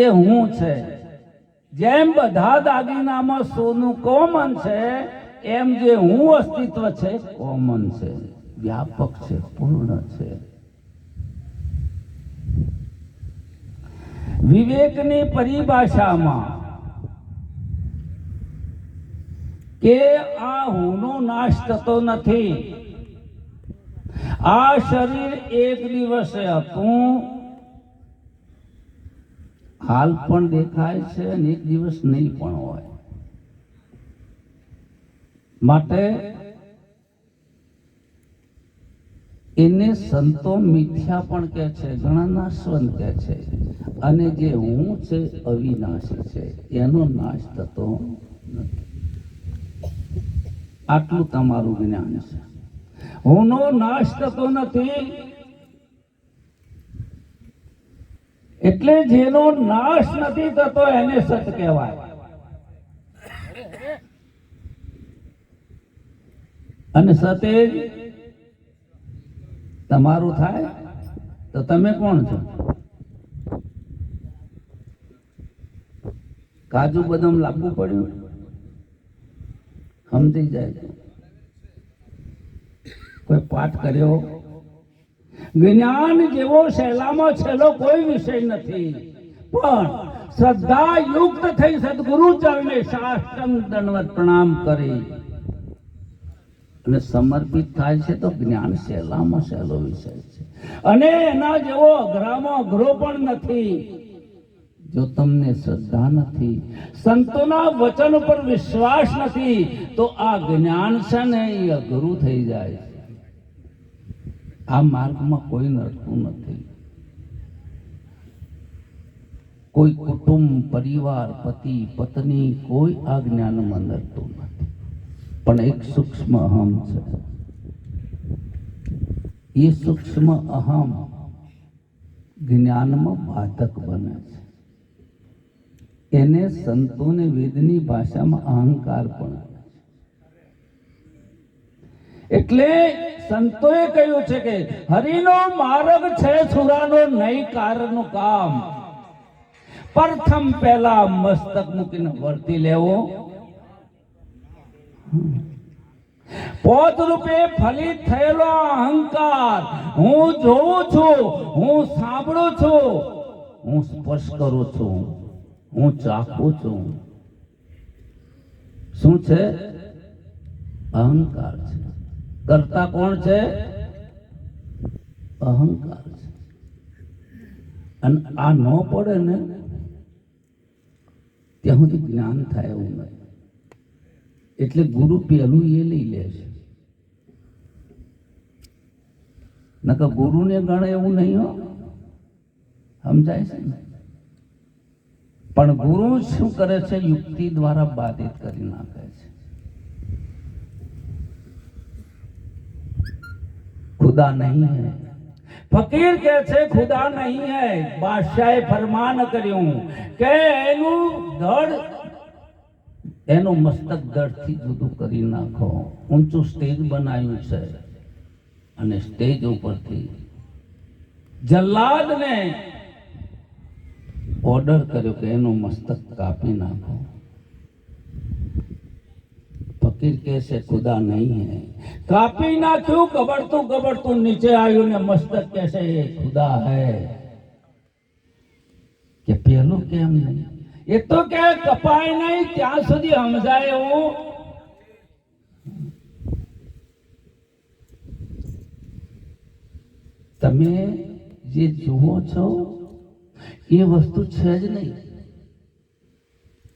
કે હું છે? જેમ બધા દાગીનામાં સોનું કોમન છે, એમ જે હું અસ્તિત્વ છે, કોમન છે. વ્યાપક છે, પૂર્ણ છે. વિવેકની પરિભાષામાં કે આ હુંનો નાશ થતો નથી. આ શરીર એક દિવસે હતું હાલ પણ દેખાય છે અને એક દિવસ નહીં પણ હોય. માટે એને સંતો મિથ્યા પણ કહે છે, ઘણા નાશવંત કહે છે. અને જે હું છે, અવિનાશી છે. એનો નાશ થતો નથી. આટલું તમારું જ્ઞાન છે. હુંનો નાશ થતો નથી. એટલે જેનો નાશ નથી થતો એને સત કહેવાય. અને સતે તમારું થાય તો તમે કોણ છો? કાજુ બદામ લાગવું પડ્યું? સમજી જાય. કોઈ પાઠ કર્યો? જ્ઞાન જેવો સહેલામાં છેલ્લો કોઈ વિષય નથી. પણ શ્રદ્ધા યુક્ત થઈ સદગુરુ ચરણે સાષ્ટંગ દંડવત પ્રણામ કરી. અને સમર્પિત થાય છે તો જ્ઞાન સહેલામાં સહેલો વિષય છે. અને એના જેવો અઘરામાં અઘરો પણ નથી. જો તમને શ્રદ્ધા નથી, સંતોના વચન પર વિશ્વાસ નથી, તો આ જ્ઞાન છે ને એ અઘરું થઈ જાય છે. આ માર્ગમાં કોઈ નડતું નથી. કોઈ કુટુંબ, પરિવાર, પતિ, પત્ની, કોઈ આ જ્ઞાનમાં નડતું નથી. પણ એક સૂક્ષ્મ અહમ છે. એ સૂક્ષ્મ અહમ જ્ઞાનમાં બાધક બને છે. એને સંતોને વેદની ભાષામાં અહંકાર પણ એટલે સંતોએ કહ્યું છે કે હરિનો માર્ગ છે સુરાનો નહીં કારનું કામ. પ્રથમ પહેલા મસ્તક મૂકીને વર્તી લેવો. પોત રૂપે ફલિત થયેલો અહંકાર. હું જોઉં છું, હું સાંભળું છું, હું સ્પર્શ કરું છું, હું ચાખું છું. શું છે? અહંકાર છે. કરતા કોણ છે? અહંકાર છે. અને આ ન પડે ને, ત્યાં સુધી જ્ઞાન થાય એવું નહીં. એટલે ગુરુ પહેલું એ લઈ લે છે. નકર ગુરુને ગણે એવું નહીં હો. સમજાય છે ને? પણ ગુરુ શું કરે છે? યુક્તિ દ્વારા બાધિત કરી નાખે છે. खुदा नहीं है ફકીર કે છે ખુદા નહીં હૈ બાદશાહે ફરમાન કર્યું કે એનું ધડ એનું મસ્તક ધડથી જુદું કરી નાખો ઊંચું સ્ટેજ બનાવ્યું છે અને સ્ટેજ ઉપરથી જલ્લાદને ઓર્ડર કર્યો કે એનું મસ્તક કાપી નાખો ફકીર કહે છે ખુદા નહીં હે કાપી નાખ્યું ગબડતું ગબડતું નીચે આવ્યું ને મસ્તક કહે છે એ ખુદા હે કે પેલું કેમ નહીં એ તો કે કપાય નહીં ત્યાં સુધી સમજાય એવું તમે જે જુઓ છો એ વસ્તુ છે જ નહીં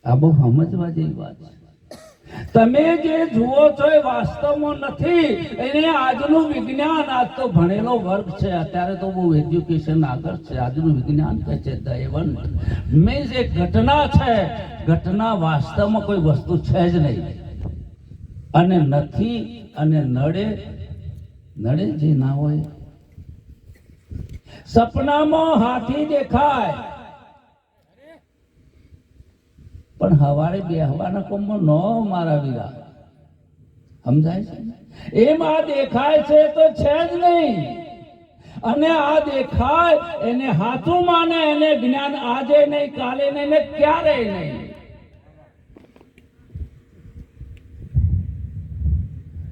આ બહુ સમજવા જેવી વાત છે તમે જે જુઓ છો એ વાસ્તવમાં નથી. એને આજનું વિજ્ઞાન, આજ તો ભણેલો વર્ગ છે. અત્યારે તો બહુ એજ્યુકેશન આગળ છે. આજનું વિજ્ઞાન કહે છે દયવંત મીન્સ એક ઘટના છે. ઘટના વાસ્તવમાં કોઈ વસ્તુ છે જ નહીં. અને નથી અને નડે નડે જે ના હોય. સપનામાં હાથી દેખાય. પણ હવારે બેહવાના કોમમાં ન મારા વીરા. સમજાય છે? એમાં દેખાય છે તો છે જ નહીં. અને આ દેખાય, એને હાથું માને, એને જ્ઞાન આજે નહીં, કાલે નહીં, ને ક્યારે નહીં.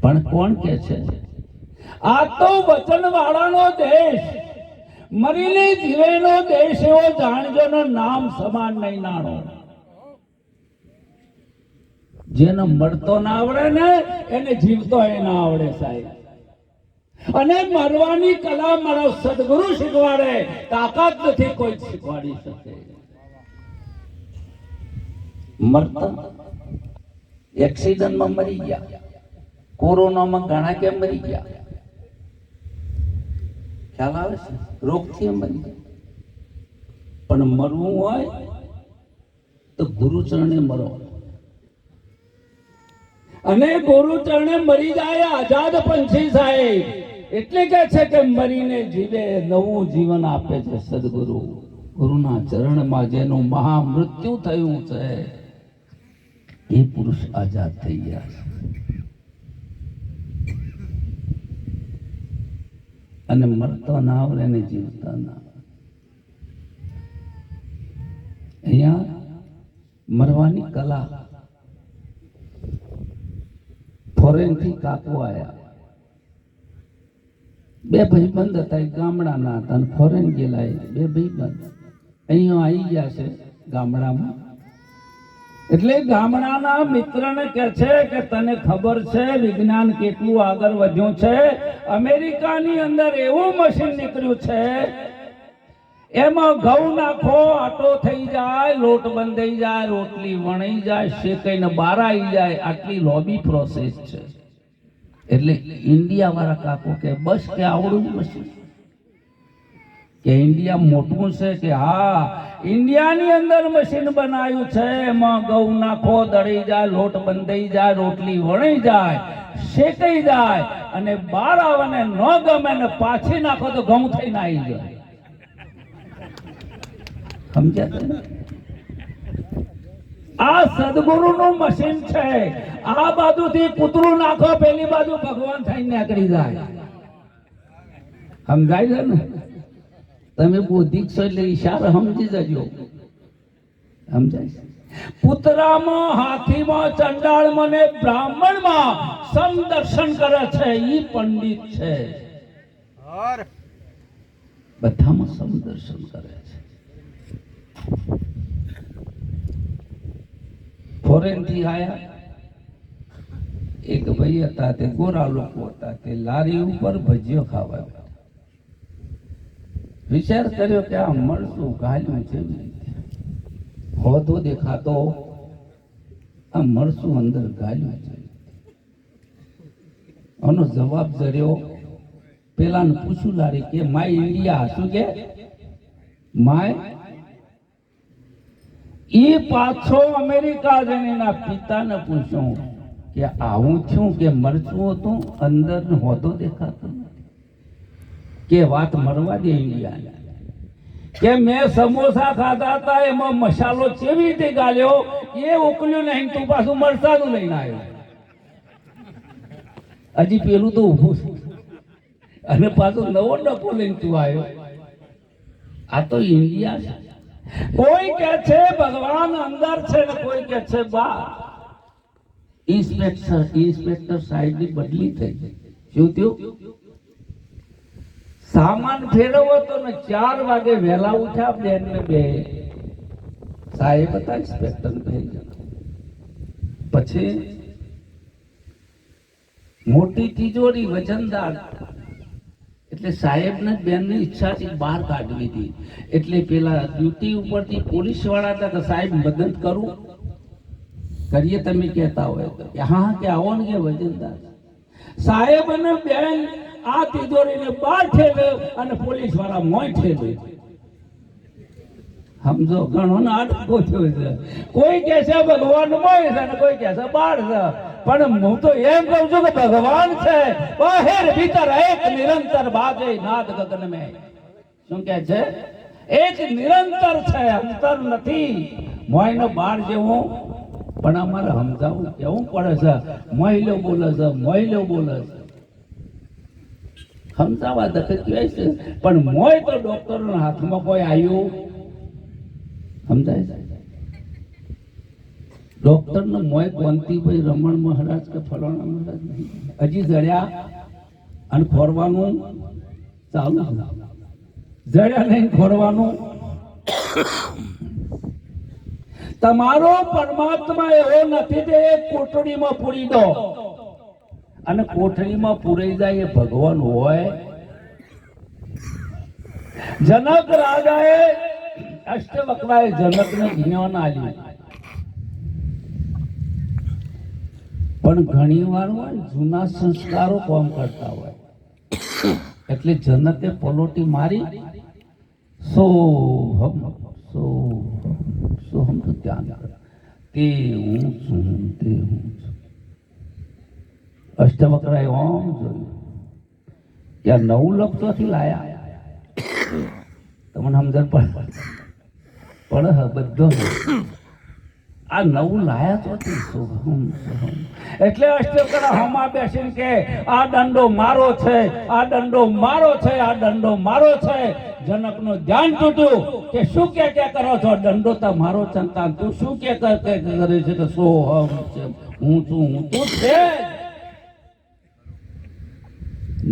પણ કોણ કે છે? આ તો વચન વાળાનો દેશ. મરીને જીવેનો દેશ, એવો જાણજો નામ સમાન નહીં નાણો. જેને મળતો ના આવડે ને, એને જીવતો એ ના આવડે સાહેબ. અને મરવાની કલા મારો સદગુરુ શીખવાડે, તાકાત નથી કોઈ શીખવાડી શકે. મરતા એક્સિડન્ટમાં મરી ગયા. કોરોનામાં ઘણા કેમ મરી ગયા. ખ્યાલ આવે છે? રોગથી મરી ગયા. પણ મરવું હોય તો ગુરુચરણે મરો. અને ગુરુ ચરણે મરી જાય, આઝાદ પંછી સાહેબ એટલે કે છે કે મરીને જીવે, નવું જીવન આપે છે સદગુરુ. ગુરુના ચરણમાં જેનું મહામૃત્યુ થયું છે, એ પુરુષ આઝાદ થઈ ગયા છે. અને મરતો ના આવડે ને જીવતા ના અહીંયા મરવાની કલા ફોરેનથી કાકો આવ્યા બે ભાઈબંધ હતા એ ગામડાના હતા અને ફોરેન ગયેલા બે ભાઈબંધ. અહીંયા આવી ગયા છે ગામડામાં. એટલે ગામડાના મિત્રને કે છે કે તને ખબર છે વિજ્ઞાન કેટલું આગળ વધ્યું છે? અમેરિકાની અંદર એવું મશીન નીકળ્યું છે એમાં ઘઉં નાખો, આટો થઈ જાય, લોટ બંધાઈ જાય, રોટલી વણાઈ જાય, શેકાઈને આવી જાય, આટલી લોબી પ્રોસેસ છે. એટલે ઇન્ડિયા વાળા કાકો કે, બસ કે આવડું મશીન કે ઇન્ડિયા મોટું છે કે, હા, ઇન્ડિયાની અંદર મશીન બનાવ્યું છે, એમાં ઘઉં નાખો, દળી જાય, લોટ બંધાઈ જાય, રોટલી વણાઈ જાય, શેકાઈ જાય, અને બહાર આવે ને ન ગમે ને પાછી નાખો તો ઘઉં થઈને આવી જાય. સમજ્યા આ સદગુરુ નું મશીન છે. આ બાજુથી કૂતરું નાખો પેલી બાજુ ભગવાન થઈને નીકળી જાય. સમજાય છે ને? તમે બૌદ્ધિક છો એટલે ઈશારો સમજી જજો. સમજાય છે? પુતરામાં હાથીમાં ચંડાળમાં ને બ્રાહ્મણમાં સમદર્શન કરે છે. ઈ પંડિત છે. બધામાં સમદર્શન કરે છે. ફોરેનથી આયા. એક ભાઈ હતા તે ગોરા લોકો હતા. તે લારી ઉપર ભજીયો ખાવા વિચાર કર્યો કે આ મળશું ગાયું છે હોતો દેખાતો. આ મળશું અંદર ગાયું છે આનો જવાબ જર્યો પેલાને પૂછું લારી કે, માય ઇન્ડિયા શું કે? માય એ પાછો અમેરિકા જઈને એના પિતાને પૂછ્યું કે આવું થયું કે મરચું હતું? અંદર હોતો દેખાતો કે વાત મરવા દે ઇન્ડિયા કે મેં સમોસા ખાધા હતા, એમાં મસાલો કેવી રીતે ગાલ્યો એ ઉકલ્યું નહીં, તું પાછું મરચાનું લઈને આવ્યો. હજી પેલું તો ઊભું છે. અને પાછું નવો ડબ્બો લઈને તું આવ્યો. આ તો ઇન્ડિયા છે. કોઈ કે છે, ભગવાન અંદર છે ને કોઈ કે છે, બહાર. ઇન્સ્પેક્ટર ઇન્સ્પેક્ટર સાહેબની બદલી થઈ શું થયું? સામાન ફેરવો તો ને ચાર વાગે વહેલા ઉઠ્યા બેન ને બે. સાહેબ હતા ઇન્સ્પેક્ટર થઈ પછી મોટી તિજોરી, વજનદાર. એટલે સાહેબ ને બેનની ઈચ્છાથી બહાર કાઢવી હતી. એટલે પેલા ડ્યુટી ઉપરથી પોલીસવાળા હતા સાહેબ, મદદ કરું? કરીએ તમે કહેતા હોય તો. હા કે આવો ને કે વજનદાર. સાહેબ અને બેન આ તિજોરીને બહાર ઠેલે અને પોલીસવાળા મોય ઠેલે. સમજો, ઘણો નાટકો થયો છે. કોઈ કહેશે ભગવાન મોય છે અને કોઈ કહેશે બાળ છે. પણ હું તો એમ કહું છું કે ભગવાન છે. બહેર ભીતર એક નિરંતર બાજે નાદ ગગન મે. શું કહે છે? એક નિરંતર છે, અંતર નથી. મોયનો બાળ જેવું. પણ અમારે સમજાવવું કેવું પડે છે? મહિલો બોલે છે મહિલો બોલે છે. સમજાવવા દખત કહેવાય છે. પણ મોય તો ડોક્ટરના હાથમાં કોઈ આવ્યું સમજાય છે? ડોક્ટરનો મોય કોંતીભાઈ રમણ મહારાજ કે ફલાણા મહારાજ નહીં. હજી જડ્યા અને ખોરવાનું ચાલુ જડ્યા નહીં ખોરવાનું તમારો પરમાત્મા એવો નથી કે કોટડીમાં પૂરી દો. અને કોઠડીમાં પૂરાઈ જાય એ ભગવાન હોય. જનક રાજાએ અષ્ટવક્રાએ જનકને જ્ઞાન આપ્યું. પણ ઘણી વાર હોય જૂના સંસ્કારો કોમ કરતા હોય. એટલે જનકે પલોટી મારી સો હમ સો સો હમ તો કર. તે હું છું, તે હું છું. અષ્ટવક્રાએ ઓમ જોયું. ત્યાં નવું લપતોથી લાયા. તમને સમજણ પણ પણ બધો આ નવું લાયા તો એટલે અષ્ટકર હમા બેસીને કે, આ દંડો મારો છે, આ દંડો મારો છે, આ દંડો મારો છે. જનકનો ધ્યાન તૂટ્યું કે શું કે કે કરો છો? દંડો તો મારો છે તું શું કે કરે છે? તો સો હમ છે? હું છું, હું તું છે.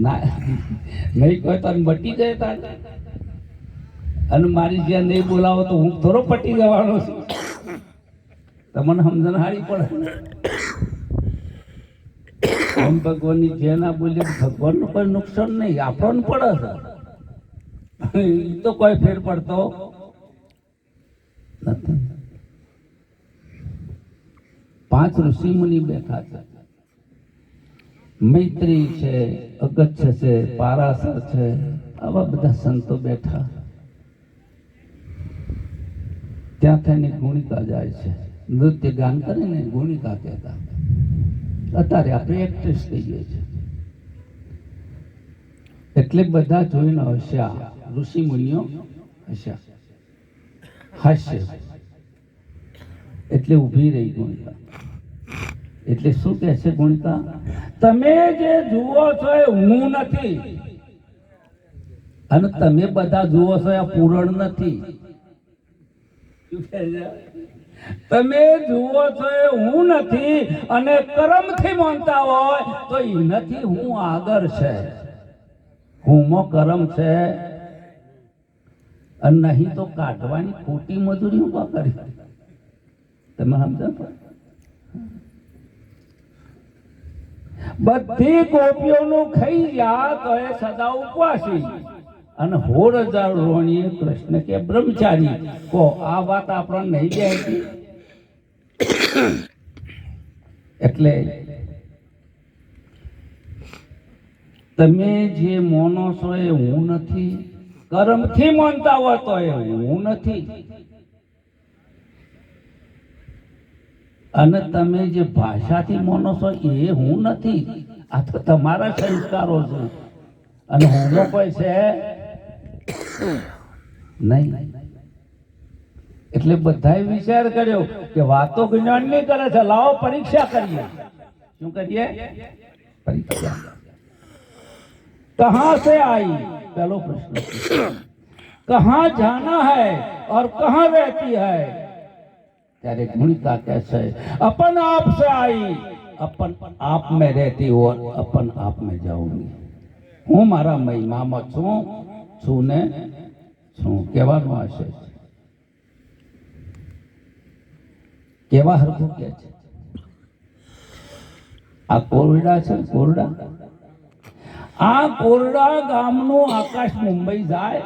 ના, નહીં કોઈ તને બટી જાય તાર અને મારી જ્યાં નહીં બોલાવો તો હું થોડો પટી જવાનો છું. તમને સમજણ હારી પડે? ભગવાન ભગવાનની જે ના ભગવાનનું કોઈ નુકસાન નહીં, આપણને પડે છે. એ તો કોઈ ફેર પડતો પાંચ ઋષિ મુનિ બેઠા છે. મૈત્રી છે, અગચ્છ છે, પારાસર છે, આવા બધા સંતો બેઠા. ત્યાં થઈને ગુણિકા જાય છે. નૃત્ય ગાન કરે ને ગુણિકા કહેતા અત્યારે આપણે એક્ટ્રેસ કહીએ છીએ એટલે બધા જોઈને હસ્યા. ઋષિ મુનિઓ હસ્યા. હાસ્ય. એટલે ઊભી રહી ગુણિકા. એટલે શું કહે છે ગુણિકા? તમે જે જુઓ છો એ હું નથી. અને તમે બધા જુઓ છો એ પૂરણ નથી. શું કહે છે? તમે જુઓ છો એ હું નથી અને કર્મથી માનતા હોય તો એ નથી હું આગળ છે. હુંમાં કર્મ છે. અને નહીં તો કાઢવાની ખોટી મજૂરી હું કરી? તમે સમજો બધી કોપીઓનું ખાઈ ગયા તો એ સદા ઉપવાસી. અને હોળ હજાર રોણીએ કૃષ્ણ કે બ્રહ્મચારી કો આ વાત આપણને નહીં જાય એટલે તમે જે મોનો છો એ હું નથી, કર્મથી માનતા હોય તો એ હું નથી. અને તમે જે ભાષાથી માનો છો એ હું નથી. આ તો તમારા સંસ્કારો છે. અને હું કોઈ છે. નહીં. એટલે બધાએ વિચાર કર્યો કે વાતો જ્ઞાનની કરે છે લાવો પરીક્ષા કરીએ શું કરીએ પરીક્ષા કહા સે આઈ પહેલો પ્રશ્ન કહા જાના હૈ ઓર કહા રહેતી હૈ ત્યારે ગુણિતા કહે છે અપન આપ સે આઈ અપન આપ મેં રહેતી ઓર અપન આપ મેં જાઉંગી હું મારા મહિમામાં છું છું ને છું કહેવાનું હશે કેવા હરખું કે છે? આ કોરડા છે કોરડા? આ કોરડા ગામનું આકાશ મુંબઈ જાય.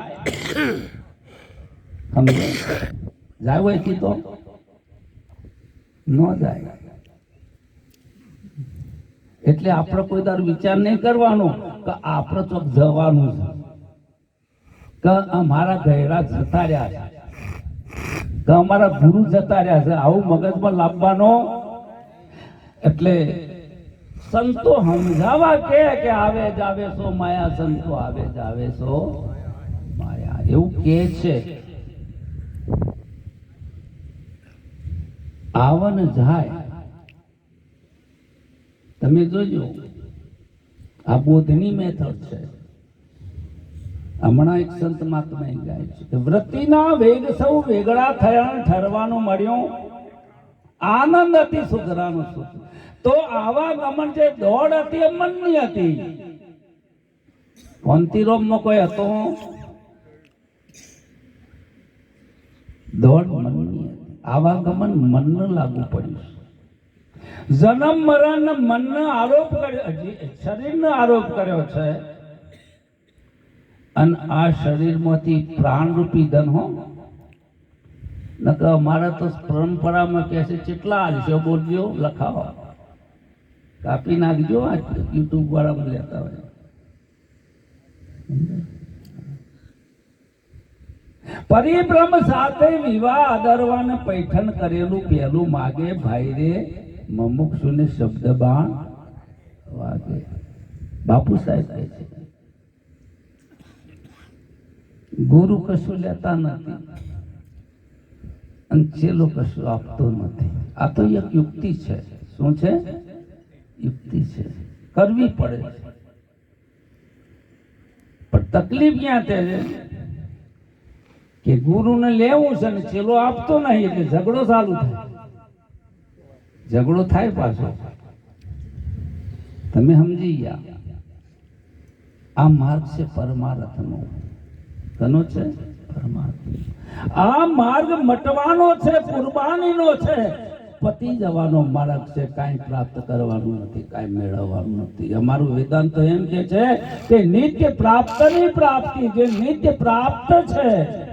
જાય હોય તો? ન જાય. એટલે આપણે કોઈ દર વિચાર નહીં કરવાનો કે આપણે તો જવાનું છે. કે અમારા ઘેરા જતા રહ્યા છે. કે અમારા ગુરુ જતા રહ્યા છે. આવું મગજમાં લાવવાનો. એટલે સંતો સમજાવા કે કે આવે જાવે સો, માયા સંતો આવે જાવે સો. માયા, એવું કે છે. આવન જાય. તમે જોજો, આ બોધની મેથડ છે. હમણાં એક સંત મહાત્મા ગાય છે. વૃત્તિના વેગ સૌ વેગળા થયા ઠરવાનું મળ્યું. આનંદ હતી સુધરાનો સુખ. તો આવા ગમન જે દોડ હતી એ મનની હતી. કોંતીરોમમાં કોઈ હતો? દોડ મનની આવા ગમન મનને લાગુ પડ્યું જન્મ, મરણ, મનનો આરોપ કર્યો. શરીરનો આરોપ કર્યો છે. અને આ શરીરમાંથી પ્રાણરૂપી ધન હો. નકર અમારે તો પરંપરામાં કહે છે, કેટલા આલશો બોલજો, લખાવો. કાપી નાખજો આ યુટ્યુબ વાળામાં લેતા હોય. પરિભ્રમ સાથે વિવાહ આદરવાને પૈઠણ કરેલું પહેલું માગે ભાઈ રે, મમુક્ષુને શબ્દ બાણ વાગે. બાપુ સાહેબ કહે છે ગુરુ કશું લેતા નથી. અને ચેલો કશું આપતો નથી. આ તો એક યુક્તિ છે. શું છે? યુક્તિ છે. કરવી પડે. પણ તકલીફ ક્યાં છે? કે ગુરુને લેવું છે ને ચેલો આપતો નહીં એટલે ઝઘડો ચાલુ થાય. ઝઘડો થાય પાછો. તમે સમજી ગયા. આ માર્ગ છે પરમાર્થનો. કનો છે? પરમાત્મા. આ માર્ગ મટવાનો છે, કુરબાનીનો છે. પતી જવાનો માર્ગ છે, કાંઈ પ્રાપ્ત કરવાનું નથી, કાંઈ મેળવવાનું નથી. અમારું વેદાંત એમ કે છે કે નિત્ય પ્રાપ્તની પ્રાપ્તિ, જે નિત્ય પ્રાપ્ત છે.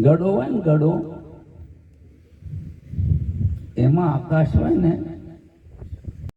ગડો હોય ને ગડો, એમાં આકાશ હોય ને